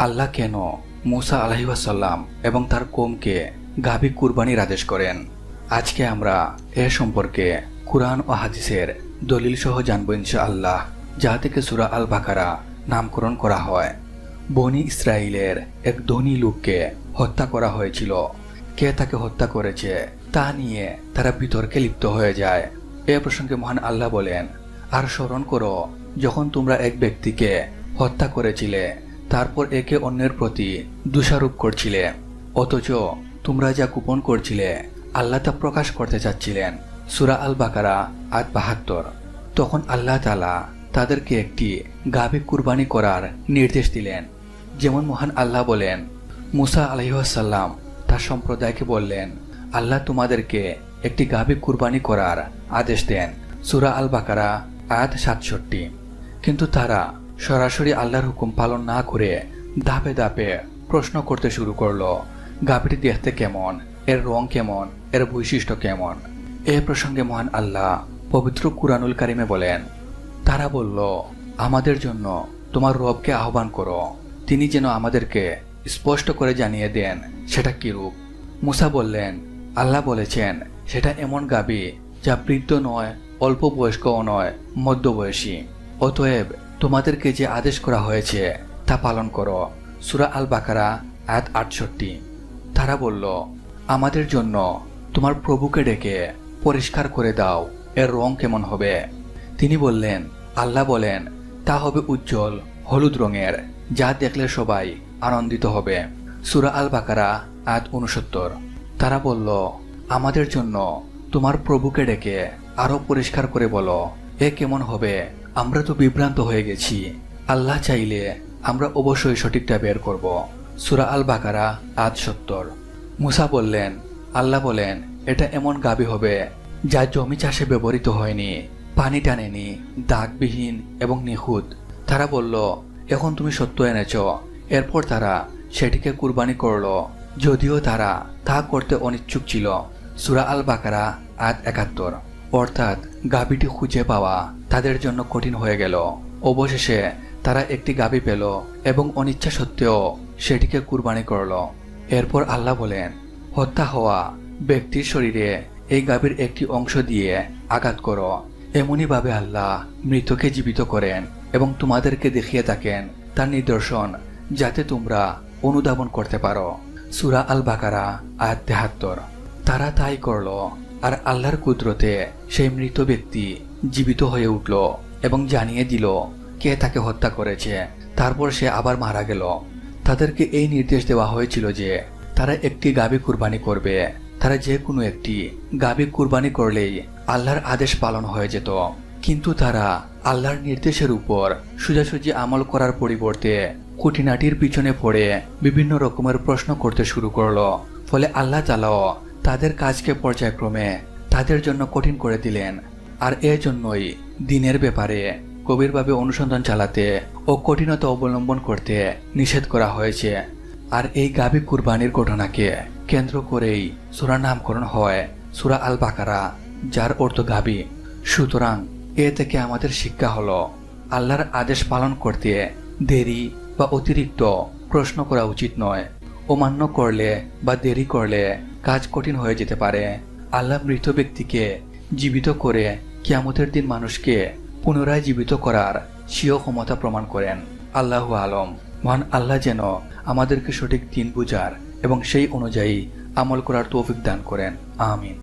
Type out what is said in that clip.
আল্লাহ কেন মুসা আলহিবাসাল্লাম এবং তার কোমকে গাভী কুরবানির আদেশ করেন। আজকে আমরা এ সম্পর্কে কুরআন ও হাদিসের দলিল সহ জানব আল্লাহ যা থেকে সুরা আল বাকারা নামকরণ করা হয়। বনি ইসরায়েলের এক ধনী লোককে হত্যা করা হয়েছিল। কে তাকে হত্যা করেছে তা নিয়ে তারা বিতর্কে লিপ্ত হয়ে যায়। এ প্রসঙ্গে মহান আল্লাহ বলেন, আর স্মরণ করো, যখন তোমরা এক ব্যক্তিকে হত্যা করেছিলে তারপর একে অন্যের প্রতি দোষারোপ করছিলে। অথচ তোমরা যা গোপন করছিলে, আল্লাহ তা প্রকাশ করতে চাচ্ছিলেন। সুরা আল বাকারা আট বাহাত্তর। তখন আল্লাহ তালা তাদেরকে একটি গাভী কুরবানি করার নির্দেশ দিলেন। যেমন মহান আল্লাহ বলেন, মুসা আলহিহাসাল্লাম তার সম্প্রদায়কে বললেন, আল্লাহ তোমাদেরকে একটি গাভী কুরবানি করার আদেশ দেন। সুরা আল বাকারা আয়াত সাতষট্টি। কিন্তু তারা সরাসরি আল্লাহর হুকুম পালন না করে ধাপে ধাপে প্রশ্ন করতে শুরু করল গাভীটি দেখতে কেমন? এর রং কেমন? এর বৈশিষ্ট্য কেমন? এ প্রসঙ্গে মহান আল্লাহ পবিত্র কুরআনুল কারিমে বলেন, তারা বলল, আমাদের জন্য তোমার রবকে আহ্বান করো। তিনি যেন আমাদেরকে স্পষ্ট করে জানিয়ে দেন সেটা কিরূপ? মুসা বললেন, আল্লাহ বলেছেন, সেটা এমন গাবি যা বৃদ্ধ নয়, অল্প বয়স্কও নয়, মধ্যবয়সী। অতএব তোমাদেরকে যে আদেশ করা হয়েছে, তা পালন করো। সুরা আল বাকারা আয়াত আটষট্টি। তারা বলল, আমাদের জন্য তোমার প্রভুকে ডেকে পরিষ্কার করে দাও, এর রং কেমন হবে? তিনি বললেন, আল্লাহ বলেন, তা হবে উজ্জ্বল, হলুদ রঙের, যা দেখলে সবাই আনন্দিত হবে। সুরা আল বাকারা আয়াত উনসত্তর তারা বলল, আমাদের জন্য তোমার প্রভুকে ডেকে আরও পরিষ্কার করে বলো এ কেমন হবে? আমরা তো বিভ্রান্ত হয়ে গেছি। আল্লাহ চাইলে আমরা অবশ্যই সঠিকটা বের করব। সুরা আল বাকারা আজ সত্তর। মুসা বললেন, আল্লাহ বলেন, এটা এমন গাবি হবে যা জমি চাষে ব্যবহৃত হয়নি, পানি টানেনি, দাগবিহীন এবং নিখুঁত। তারা বলল, এখন তুমি সত্য এনেছ। এরপর তারা সেটিকে কুরবানি করল। যদিও তারা তা করতে অনিচ্ছুক ছিল। সুরা আল বাকারা আট একাত্তর। অর্থাৎ গাবিটি খুঁজে পাওয়া তাদের জন্য কঠিন হয়ে গেল। অবশেষে তারা একটি গাবি পেল এবং অনিচ্ছা সত্ত্বেও সেটিকে কুরবানি করল। এরপর আল্লাহ বলেন, হত্যা হওয়া ব্যক্তির শরীরে এই গাভীর একটি অংশ দিয়ে আঘাত করো। এমনইভাবে আল্লাহ মৃতকে জীবিত করেন এবং তোমাদেরকে দেখিয়ে থাকেন তার নিদর্শন যাতে তোমরা অনুধাবন করতে পারো। সুরা আল বাকারা আয়াত তেহাত্তর। তারা তাই করল আর আল্লাহর কুদরতে সেই মৃত ব্যক্তি জীবিত হয়ে উঠল এবং জানিয়ে দিল, কে তাকে হত্যা করেছে। তারপর সে আবার মারা গেল। তাদেরকে এই নির্দেশ দেওয়া হয়েছিল যে, তারা একটি গাবি কুরবানি করবে। তারা যে কোনো একটি গাবি কুরবানি করলেই আল্লাহর আদেশ পালন হয়ে যেত। কিন্তু তারা আল্লাহর নির্দেশের উপর সোজাসুজি আমল করার পরিবর্তে খুঁটিনাটির পিছনে পড়ে বিভিন্ন রকমের প্রশ্ন করতে শুরু করল। ফলে আল্লাহ তালাও তাদের কাজকে পর্যায়ক্রমে তাদের জন্য কঠিন করে দিলেন। আর এজন্যই দিনের ব্যাপারে গভীরভাবে অনুসন্ধান চালাতে ও কঠিনতা অবলম্বন করতে নিষেধ করা হয়েছে। আর এই গাবি কুরবানির ঘটনাকে কেন্দ্র করেই সুরা নামকরণ হয় সুরা আল বাকারা যার অর্থ গাবি। সুতরাং এ থেকে আমাদের শিক্ষা হলো, আল্লাহর আদেশ পালন করতে দেরি বা অতিরিক্ত প্রশ্ন করা উচিত নয়। অমান্য করলে বা দেরি করলে কাজ কঠিন হয়ে যেতে পারে। আল্লাহ মৃত ব্যক্তিকে জীবিত করে কিয়ামতের দিন মানুষকে পুনরায় জীবিত করার স্বীয় ক্ষমতা প্রমাণ করেন। আল্লাহ আলম। মহান আল্লাহ যেন আমাদেরকে সঠিক দিন বুঝার এবং সেই অনুযায়ী আমল করার তৌফিক দান করেন। আমিন।